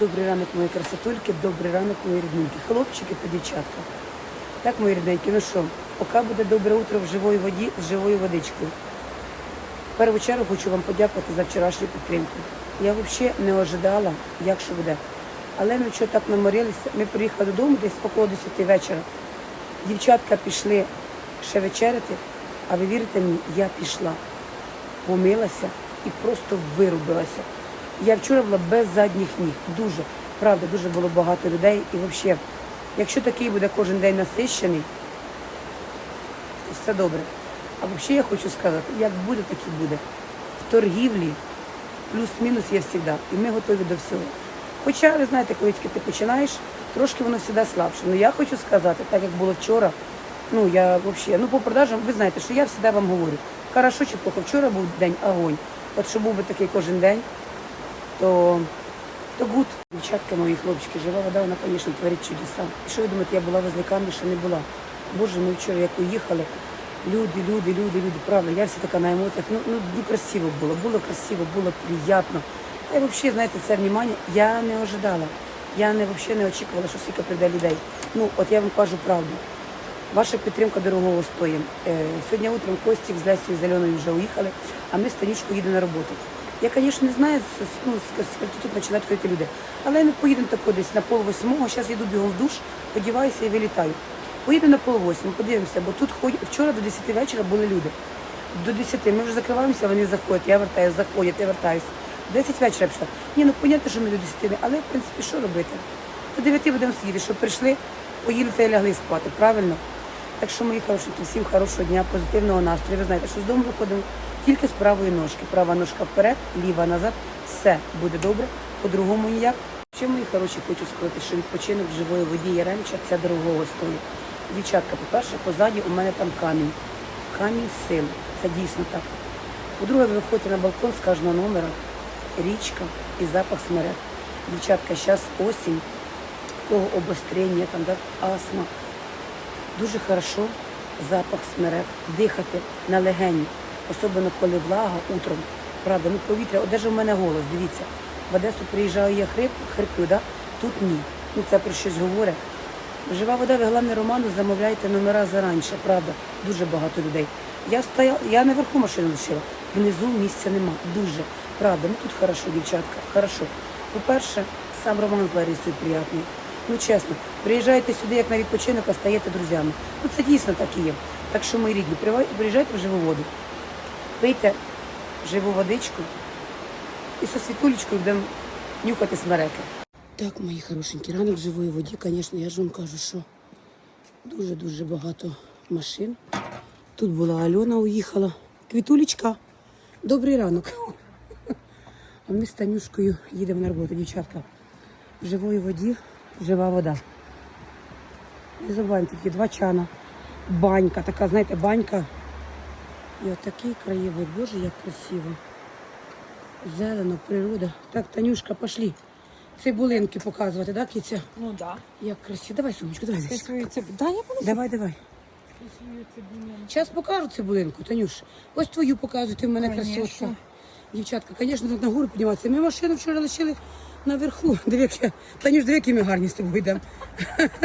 Добрий ранок, мої красотульки, добрий ранок, мої рідненькі. Хлопчики та дівчатка. Так, мої рідненькі, ну що, поки буде добре утро в живої воді, з живою водичкою. В першу чергу хочу вам подякувати за вчорашню підтримку. Я взагалі не ожидала, як що буде. Але ми вчора так наморилися, ми приїхали додому десь около 10 вечора. Дівчатка пішли ще вечеряти, а ви вірите мені, я пішла, помилася і просто вирубилася. Я вчора була без задніх ніг. Дуже, правда, дуже було багато людей. І взагалі, якщо такий буде кожен день насищений, то все добре. А взагалі я хочу сказати, як буде, так і буде. В торгівлі плюс-мінус є завжди. І ми готові до всього. Хоча, ви знаєте, коли тільки ти починаєш, трошки воно завжди слабше. Ну я хочу сказати, так як було вчора, ну я взагалі, ну по продажам, ви знаєте, що я завжди вам говорю. Хорошо чи плохо, вчора був день огонь. От що був би такий кожен день, то, то гуд. Дівчатка мої хлопчики, жива вода, вона, звісно, творить чудеса. І що ви думаєте, я була возле камня, ще не була. Боже, ми вчора як уїхали. Люди, люди, люди, люди, правда, я вся така на емоціях. Ну, ну, ну красиво було, було красиво, було приємно. Та й взагалі, знаєте, це внимання я не ожидала. Я не взагалі не очікувала, що стільки прийде людей. Ну, от я вам кажу правду. Ваша підтримка дорогого стоїть. Е, Сьогодні утром Костік з Лесією Зеленою вже уїхали, а ми з Танічкою їдемо на роботу. Я, звісно, не знаю, ну, скільки тут починають ходити люди. Але ми поїдемо тако десь на пол восьмого, зараз йду бігом в душ, одіваюся і вилітаю. Поїдемо на пол восьмого, подивимося, бо тут ходять, вчора до 10 вечора були люди. До 10 ми вже закриваємося, вони заходять, я вертаюся, заходять, я вертаюсь. В 10 вечора пішла. Ні, ну понятно, що ми до 10, але в принципі що робити? До 9 будемо сидіти, щоб прийшли, поїли та лягли спати, правильно? Так що, мої хорошенькі, всім хорошого дня, позитивного настрою. Ви знаєте, що з дому виходимо тільки з правої ножки. Права ножка вперед, ліва назад. Все буде добре, по-другому ніяк. Ще, мої хороші, хочу сказати, що відпочинок живої воді Яремча це дорогого стоїть. Дівчатка, по-перше, позаді у мене там камінь. Камінь сили. Це дійсно так. По-друге, ви виходите на балкон з кожного номера, річка і запах смерек. Дівчатка, зараз осінь, в кого обострення, там, да, астма. Дуже хорошо запах смерек, дихати на легені, особливо коли влага утром. Правда, ну повітря, от даже в мене голос, дивіться. В Одесу приїжджаю я хрип, хриплю, да? тут ні. Ну це про щось говорить. Жива вода, ви головне роману замовляйте номера заранше, правда, дуже багато людей. Я стояла, я наверху машину лишила, внизу місця нема, дуже. Правда, ну тут хорошо, дівчатка, хорошо. По-перше, сам роман з Ларисою приятний. Ну чесно, приїжджаєте сюди як на відпочинок, а стаєте друзями. Ну це дійсно так і є. Так що, мої рідні, приїжджайте в живу воду, пийте живу водичку і со світулечкою будемо нюхати смереки. Так, мої хорошенькі, ранок живої воді, звісно, я ж вам кажу, що дуже-дуже багато машин. Тут була Альона, уїхала. Квітулечка, добрий ранок. А ми з Танюшкою їдемо на роботу, дівчатка. В живої воді жива вода. Не забуваємо, є два чана. Банька, така, знаєте, банька. І отакий краєвид. Боже, як красиво. Зелено, природа. Так, Танюшка, пошли. Цибулинки показувати, так, киця? Ну да. Як красиво. Давай сумочку, давай. Зайчик. цибу. Да, я понесу Давай, давай. свою цибулю. Зараз покажу цибулинку, Танюш. Ось твою показуй, ти в мене Конечно. красотка. Дівчатка, звісно, тут на гору підніматися. Ми машину вчора лишили наверху. Диви, я. Танюш, диви, які ми гарні з тобою йдемо.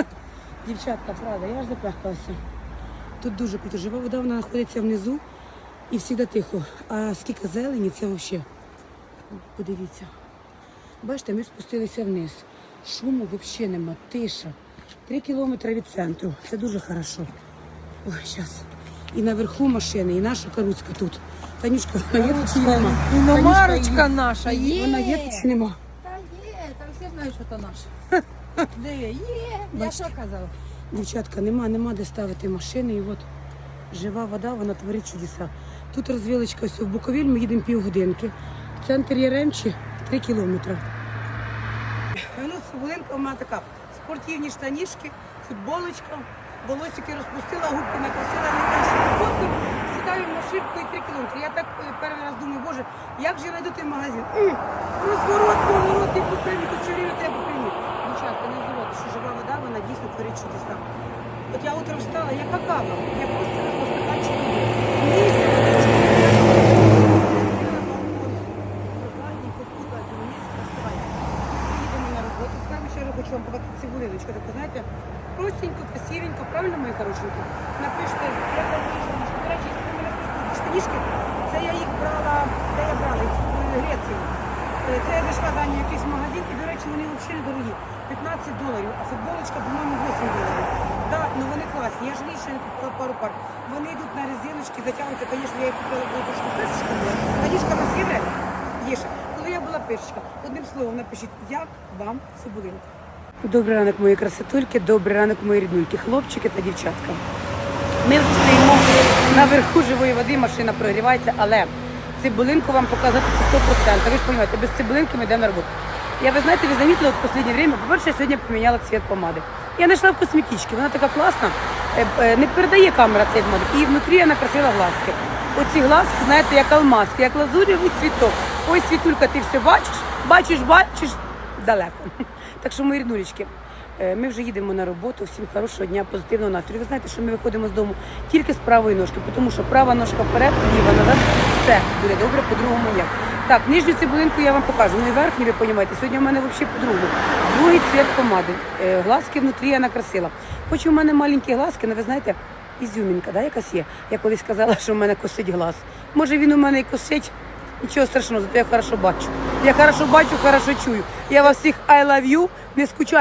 Дівчатка, правда, я ж запрахалася. Тут дуже круто. Жива вода, вона знаходиться внизу і завжди тихо. А скільки зелені, це взагалі. Подивіться. Бачите, ми спустилися вниз. Шуму взагалі нема, тиша. Три кілометри від центру. Це дуже хорошо. Ой, зараз. І наверху машини, і наша каруцька тут. Танюшка, вона є тут чи нема? Іномарочка наша Є. Вона є тут чи нема? Та є, там всі знають, що то наша. Де є? Є. Я що казала? Дівчатка, нема, нема де ставити машини. І от жива вода, вона творить чудеса. Тут розвилочка ось в Буковіль, ми їдемо півгодинки. В центр Яремчі три кілометри. Ну, цибулинка у мене така. Спортивні штанішки, футболочка, волосики розпустила, губки накосила, не роботу. Сідаю в машинку і три кілометри. Я так е, перший раз думаю, боже, як же я той магазин? Розворот, поворот, і попрямі, тут все время треба попрямі. Дівчатка, не забувайте, що жива вода, вона дійсно творить чудеса. От я утром встала, я какала, я просто на стаканчик води. Місяць, відкрила балкон, прохладненько, вкусила, думаю, «Ні, вставай». Ми їдемо на хочу вам показати цибулиночку. Таку, знаєте, простенько, красивенько, правильно, мої хорошенькі? Напишите, я штанішки. До речі, це я їх брала, де я брала? В Греції. Це я зайшла за нею в якийсь магазин, і, до речі, вони взагалі недорогі. 15 доларів, а футболочка, по-моєму, 8 доларів. Да, ну вони класні. Я жалію, що я не купила пару пар. Вони йдуть на резиночки, затягнуться. Звісно, я їх купила, трошки пишечка була. Надіжка на сіре, Єша. Коли я була пишечка, одним словом напишіть, як вам цибулинка. Добрий ранок, мої красотульки, добрий ранок, мої ріднульки, хлопчики та дівчатка. Ми стоїмо наверху живої води, машина прогрівається, але цибулинку вам показати це 100%. Ви ж розумієте, без цибулинки ми йдемо на роботу. Я, ви знаєте, ви замітили в останнє время, по-перше, я сьогодні поміняла цвіт помади. Я знайшла в косметичці, вона така класна, е, е, не передає камера цей помади. І внутрі я накрасила глазки. Оці глазки, знаєте, як алмазки, як лазуревий цвіток. Ой, світулька, ти все бачиш, бачиш, бачиш далеко. Так що, мої ріднулечки, Е, Ми вже їдемо на роботу. Всім хорошого дня, позитивного настрою. Ви знаєте, що ми виходимо з дому тільки з правої ножки, тому що права ножка вперед, ліва назад. Все буде добре, по-другому ніяк. Так, нижню цибулинку я вам покажу. Ну і верхню, ви розумієте, сьогодні в мене взагалі по-другому. Другий цвіт помади. Е, Глазки внутрі я накрасила. Хоч у мене маленькі глазки, але ви знаєте, ізюмінка, да, якась є. Я колись казала, що в мене косить глаз. Може він у мене і косить. Нічого страшного, зато я хорошо бачу. Я хорошо бачу, хорошо чую. Я вас всіх I love you, не скучайте.